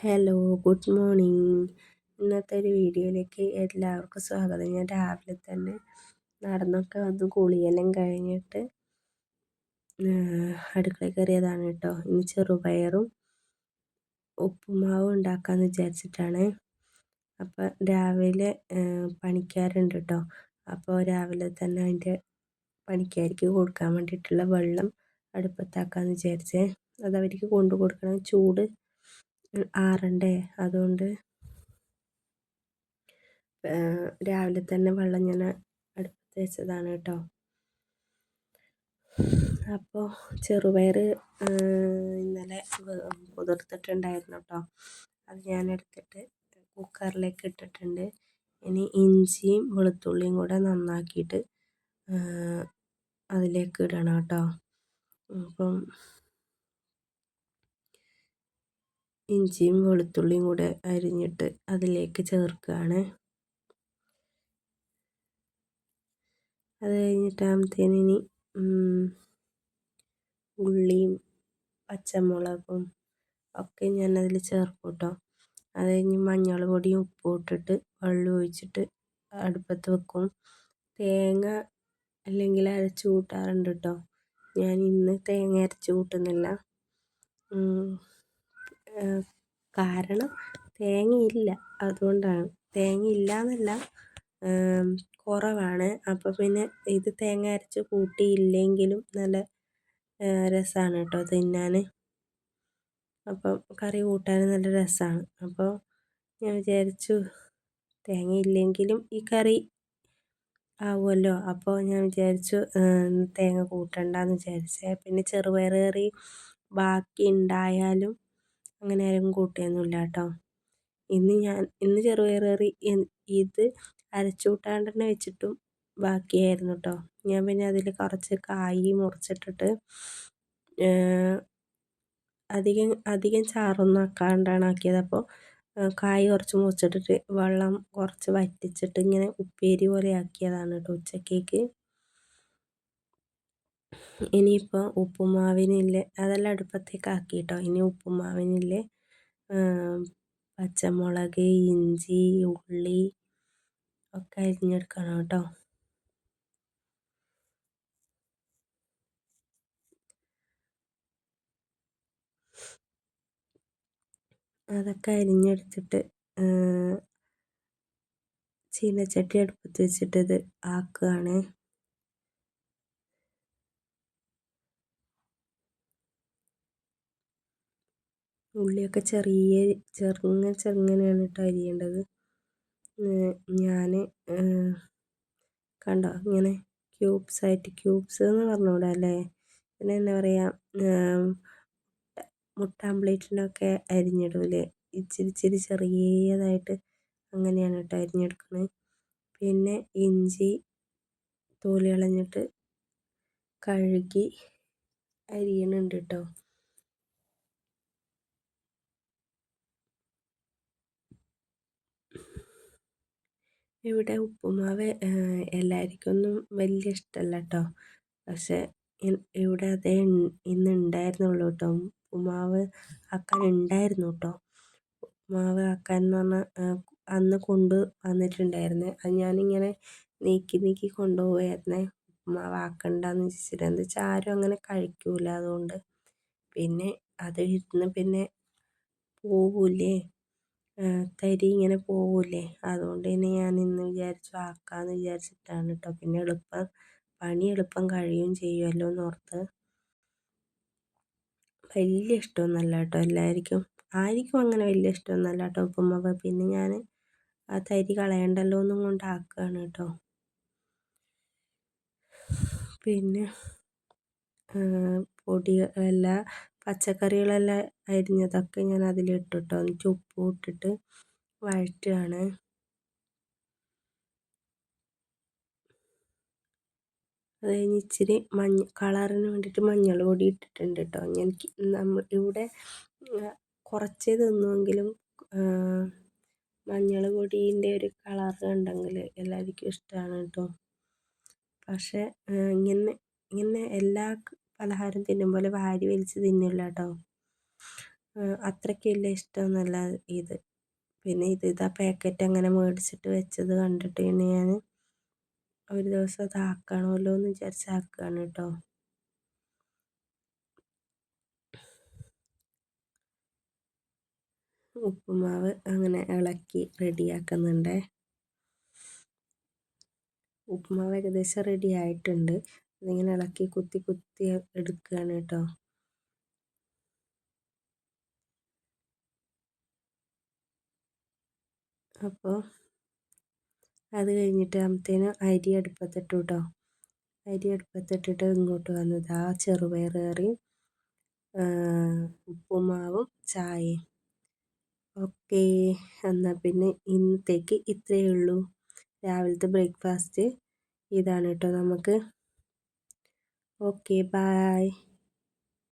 Hello good morning ഇന്നത്തെ ഒരു വീഡിയോയിലേക്ക് എല്ലാവർക്കും സ്വാഗതം. ഞാൻ രാവിലെ തന്നെ നടന്നൊക്കെ വന്ന് കുളിയെല്ലാം കഴിഞ്ഞിട്ട് അടുക്കളയിൽ കയറിയതാണ് കേട്ടോ. ഇന്ന് ചെറുപയറും ഉപ്പുമാവും ഉണ്ടാക്കാമെന്ന് വിചാരിച്ചിട്ടാണ്. അപ്പോൾ രാവിലെ പണിക്കാരുണ്ട് കേട്ടോ. അപ്പോൾ രാവിലെ തന്നെ അതിന്റെ പണിക്കാരിക്ക് കൊടുക്കാൻ വേണ്ടിയിട്ടുള്ള വെള്ളം അടുപ്പത്താക്കാമെന്ന് വിചാരിച്ചേ. അത് അവർക്ക് കൊണ്ടു കൊടുക്കണം ചൂട് ആറണ്ടേ. അതുകൊണ്ട് രാവിലെ തന്നെ വെള്ളം ഞാൻ അടുപ്പത്ത് വെച്ചതാണ് കേട്ടോ. അപ്പോൾ ചെറുപയർ ഇന്നലെ കുതിർത്തിട്ടുണ്ടായിരുന്നു കേട്ടോ. അത് ഞാൻ എടുത്തിട്ട് കുക്കറിലേക്ക് ഇട്ടിട്ടുണ്ട്. ഇനി ഇഞ്ചിയും വെളുത്തുള്ളിയും കൂടെ നന്നാക്കിയിട്ട് അതിലേക്ക് ഇടണം കേട്ടോ. അപ്പം ഇഞ്ചിയും വെളുത്തുള്ളിയും കൂടെ അരിഞ്ഞിട്ട് അതിലേക്ക് ചേർക്കുകയാണ്. അത് കഴിഞ്ഞിട്ടാകുമ്പത്തേന് ഇനി ഉള്ളിയും പച്ചമുളകും ഒക്കെ ഞാൻ അതിൽ ചേർക്കും കേട്ടോ അത് കഴിഞ്ഞ് മഞ്ഞൾ പൊടിയും ഉപ്പും ഇട്ടിട്ട് വെള്ളം ഒഴിച്ചിട്ട് അടുപ്പത്ത് വെക്കും. തേങ്ങ അല്ലെങ്കിൽ അരച്ച് കൂട്ടാറുണ്ട് കേട്ടോ. ഞാൻ ഇന്ന് തേങ്ങ അരച്ച് കൂട്ടുന്നില്ല. കാരണം തേങ്ങയില്ല. അതുകൊണ്ടാണ്. തേങ്ങയില്ല കുറവാണ്. അപ്പോൾ പിന്നെ ഇത് തേങ്ങ അരച്ച് കൂട്ടിയില്ലെങ്കിലും നല്ല രസമാണ് കേട്ടോ തിന്നാൻ. അപ്പം കറി കൂട്ടാൻ നല്ല രസമാണ് അപ്പോൾ ഞാൻ വിചാരിച്ചു തേങ്ങ ഇല്ലെങ്കിലും ഈ കറി ആവുമല്ലോ. അപ്പോൾ ഞാൻ വിചാരിച്ചു തേങ്ങ കൂട്ടണ്ടെന്ന് വിചാരിച്ചേ. പിന്നെ ചെറുപയർ കറി ബാക്കി ഉണ്ടായാലും അങ്ങനെ ആരും കൂട്ടിയൊന്നുമില്ല കേട്ടോ. ഇന്ന് ഞാൻ ഇന്ന് ചെറുപയർ കറി ഇത് അരച്ചു കൂട്ടാണ്ട് തന്നെ വെച്ചിട്ടും ബാക്കിയായിരുന്നു കേട്ടോ. ഞാൻ പിന്നെ അതിൽ കുറച്ച് കായി മുറിച്ചിട്ടിട്ട് അധികം അധികം ചാറൊന്നും ആക്കാണ്ടാണ് ആക്കിയത്. അപ്പോൾ കായ് കുറച്ച് മുറിച്ചിട്ടിട്ട് വെള്ളം കുറച്ച് വറ്റിച്ചിട്ട് ഇങ്ങനെ ഉപ്പേരി പോലെ ആക്കിയതാണ് കേട്ടോ ഉച്ചക്കേക്ക്. ഇനിയിപ്പോൾ ഉപ്പുമാവിനില്ലേ? അതെല്ലാം അടുപ്പത്തേക്ക് ആക്കി കേട്ടോ ഇനി ഉപ്പുമാവിനില്ലേ? പച്ചമുളക് ഇഞ്ചി ഉള്ളി ഒക്കെ അരിഞ്ഞെടുക്കണം കേട്ടോ. അതൊക്കെ അരിഞ്ഞെടുത്തിട്ട് ചീനച്ചട്ടി അടുപ്പത്ത് വെച്ചിട്ടത് ആക്കുകയാണ്. ഉള്ളിയൊക്കെ ചെറിയ ചെറുങ്ങനെ ചെറുങ്ങനെയാണ് കേട്ടോ അരിയേണ്ടത്. ഞാൻ കണ്ടോ ഇങ്ങനെ ക്യൂബ്സ് ആയിട്ട് ക്യൂബ്സ് എന്ന് പറഞ്ഞുകൂടാ അല്ലേ? പിന്നെ എന്താ പറയുക മുട്ട ആംപ്ലേറ്റിനൊക്കെ അരിഞ്ഞിടൂലേ? ഇച്ചിരി ഇച്ചിരി ചെറിയതായിട്ട് അങ്ങനെയാണ് കേട്ടോ അരിഞ്ഞെടുക്കുന്നത് പിന്നെ ഇഞ്ചി തോൽ കളഞ്ഞിട്ട് കഴുകി അരിയണുണ്ട് കേട്ടോ. ഇവിടെ ഉപ്പുമാവ് എല്ലാവർക്കൊന്നും വലിയ ഇഷ്ടമല്ല കേട്ടോ പക്ഷേ ഇവിടെ അതേ ഇന്ന് ഉണ്ടായിരുന്നുള്ളൂ കേട്ടോ ഉപ്പുമാവ് ആക്കാൻ ഉണ്ടായിരുന്നു കേട്ടോ ഉപ്പുമാവ് ആക്കാൻ എന്ന് പറഞ്ഞാൽ അന്ന് കൊണ്ട് വന്നിട്ടുണ്ടായിരുന്നു. അത് ഞാനിങ്ങനെ നീക്കി നീക്കി കൊണ്ടുപോവായിരുന്നേ ഉപ്പുമാവ് ആക്കണ്ടെന്ന് വെച്ചിട്ട് എന്താ വെച്ചാൽ ആരും അങ്ങനെ കഴിക്കൂല അതുകൊണ്ട്. പിന്നെ അത് ഇരുന്ന് പിന്നെ പോവില്ലേ തരി ഇങ്ങനെ പോവില്ലേ അതുകൊണ്ട് തന്നെ ഞാൻ ഇന്ന് വിചാരിച്ചു ആക്കാമെന്ന് വിചാരിച്ചിട്ടാണ് കേട്ടോ പിന്നെ എളുപ്പം പണി എളുപ്പം കഴിയും ചെയ്യുമല്ലോ എന്നോർത്ത്. വലിയ ഇഷ്ടമൊന്നുമല്ല കേട്ടോ എല്ലാവർക്കും ആർക്കും അങ്ങനെ വലിയ ഇഷ്ടമൊന്നുമല്ല കേട്ടോ ഉപ്പുമാവ്. പിന്നെ ഞാൻ ആ തരി കളയണ്ടല്ലോ എന്നും കൊണ്ട് ആക്കുകയാണ് കേട്ടോ പിന്നെ പൊടി എല്ലാ പച്ചക്കറികളെല്ലാം അരിഞ്ഞതൊക്കെ ഞാൻ അതിലിട്ടു കേട്ടോ എന്നിട്ട് ഉപ്പും ഇട്ടിട്ട് വഴറ്റുകയാണ്. അത് കഴിഞ്ഞ് ഇച്ചിരി മഞ്ഞ കളറിന് വേണ്ടിയിട്ട് മഞ്ഞൾ പൊടി ഇട്ടിട്ടുണ്ട് കേട്ടോ എനിക്ക് നമ്മൾ ഇവിടെ കുറച്ചേ തിന്നുമെങ്കിലും മഞ്ഞൾ പൊടീന്റെ ഒരു കളർ ഉണ്ടെങ്കിൽ എല്ലാവർക്കും ഇഷ്ടമാണ് കേട്ടോ പക്ഷേ ഇങ്ങനെ ഇങ്ങനെ എല്ലാ പലഹാരം തിന്നും പോലെ വാരി വലിച്ച് തിന്നില്ല കേട്ടോ. അത്രയ്ക്ക് വലിയ ഇത്. പിന്നെ ഇത് ഇതാ പാക്കറ്റ് അങ്ങനെ മേടിച്ചിട്ട് വെച്ചത് കണ്ടിട്ട് പിന്നെ ഞാൻ ഒരു ദിവസം അതാക്കണമല്ലോ എന്ന് വിചാരിച്ച് ആക്കുകയാണ് കേട്ടോ. ഉപ്പുമാവ് അങ്ങനെ ഇളക്കി റെഡിയാക്കുന്നുണ്ട്. ഉപ്പുമാവ് ഏകദേശം റെഡി ആയിട്ടുണ്ട്. അതിങ്ങനെ ഇളക്കി കുത്തി കുത്തി എടുക്കുകയാണ് കേട്ടോ. അപ്പോൾ അത് കഴിഞ്ഞിട്ട് ആകുമ്പത്തേനും അരി അടുപ്പത്തിട്ടു കേട്ടോ. അരി അടുപ്പത്തിട്ടിട്ട് ഇങ്ങോട്ട് വന്നത് ആ ചെറുപയർ കറിയും ഉപ്പുമാവും ചായയും. ഓക്കെ എന്നാൽ പിന്നെ ഇന്നത്തേക്ക് ഇത്രയേ ഉള്ളൂ. രാവിലത്തെ ബ്രേക്ക്ഫാസ്റ്റ് ഇതാണ് കേട്ടോ നമുക്ക് ഓക്കെ ബായ്